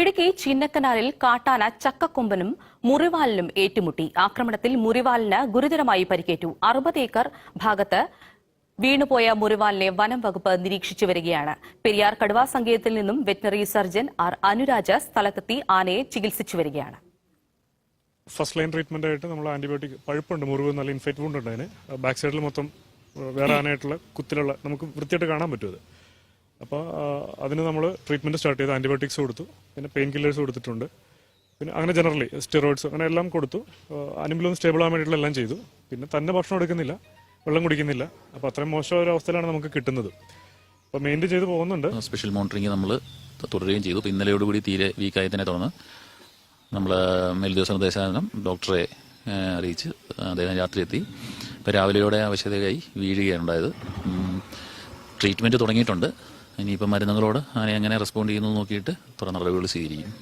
ഇടുക്കി ചിന്നക്കനാലിൽ കാട്ടാന ചക്കക്കൊമ്പനും മുറിവാലിനും ഏറ്റുമുട്ടി. ആക്രമണത്തിൽ മുറിവാലിന് ഗുരുതരമായി പരിക്കേറ്റു. അറുപത് ഏക്കർ ഭാഗത്ത് വീണുപോയ മുറിവാലിനെ വനം വകുപ്പ് നിരീക്ഷിച്ചു വരികയാണ്. പെരിയാർ കടുവാ സങ്കേതത്തിൽ നിന്നും വെറ്റിനറി സർജൻ ആർ അനുരാജ സ്ഥലത്തെത്തി ആനയെ ചികിത്സിച്ചു വരികയാണ്. ഫസ്റ്റ് ലൈൻ ട്രീറ്റ്മെന്റ് ആയിട്ട് നമ്മൾ ആന്റിബയോട്ടിക് പഴുപ്പുണ്ട് മുറിവ് നല്ല ഇൻഫെക്റ്റ് വുണ്ട് ഉണ്ട് അതിന്. ബാക്ക് സൈഡിൽ മൊത്തം വേറെ ആനായിട്ടുള്ള കുത്തിലുള്ള നമുക്ക് വൃത്തിയായിട്ട് കാണാൻ പറ്റും അപ്പോൾ അതിന് നമ്മൾ ട്രീറ്റ്മെന്റ് സ്റ്റാർട്ട് ചെയ്തു ആന്റിബയോട്ടിക്സ് കൊടുത്തു. പിന്നെ പെയിൻ കില്ലേഴ്സ് കൊടുത്തിട്ടുണ്ട്. പിന്നെ അങ്ങനെ ജനറലി സ്റ്റിറോയിഡ്സ് അങ്ങനെ എല്ലാം കൊടുത്തു. അനിമലും സ്റ്റേബിൾ ആകാൻ വേണ്ടിയിട്ടുള്ള എല്ലാം ചെയ്തു. പിന്നെ തന്നെ ഭക്ഷണം എടുക്കുന്നില്ല. വെള്ളം കുടിക്കുന്നില്ല. അപ്പോൾ അത്രയും മോശം ഒരു അവസ്ഥയിലാണ് നമുക്ക് കിട്ടുന്നത്. അപ്പോൾ മെയിന്റെയിൻ ചെയ്ത് പോകുന്നുണ്ട്. സ്പെഷ്യൽ മോണിറ്ററിംഗ് നമ്മൾ തുടരുകയും ചെയ്തു. അപ്പോൾ ഇന്നലെയോടുകൂടി തീരെ വീക്കായതിനെ തുടർന്ന് നമ്മൾ മേൽദിവസ നിർദ്ദേശാനം ഡോക്ടറെ അറിയിച്ച് അദ്ദേഹം രാത്രി എത്തി. ഇപ്പോൾ രാവിലെയോടെ ആവശ്യതയായി വീഴുകയാണ് ഉണ്ടായത്. ട്രീറ്റ്മെന്റ് തുടങ്ങിയിട്ടുണ്ട്. ഇനിയിപ്പോൾ മരുന്നുകളോട് അങ്ങനെ എങ്ങനെ റെസ്പോണ്ട് ചെയ്യുന്നു നോക്കിയിട്ട് തുടർ നടപടികൾ സ്വീകരിക്കും.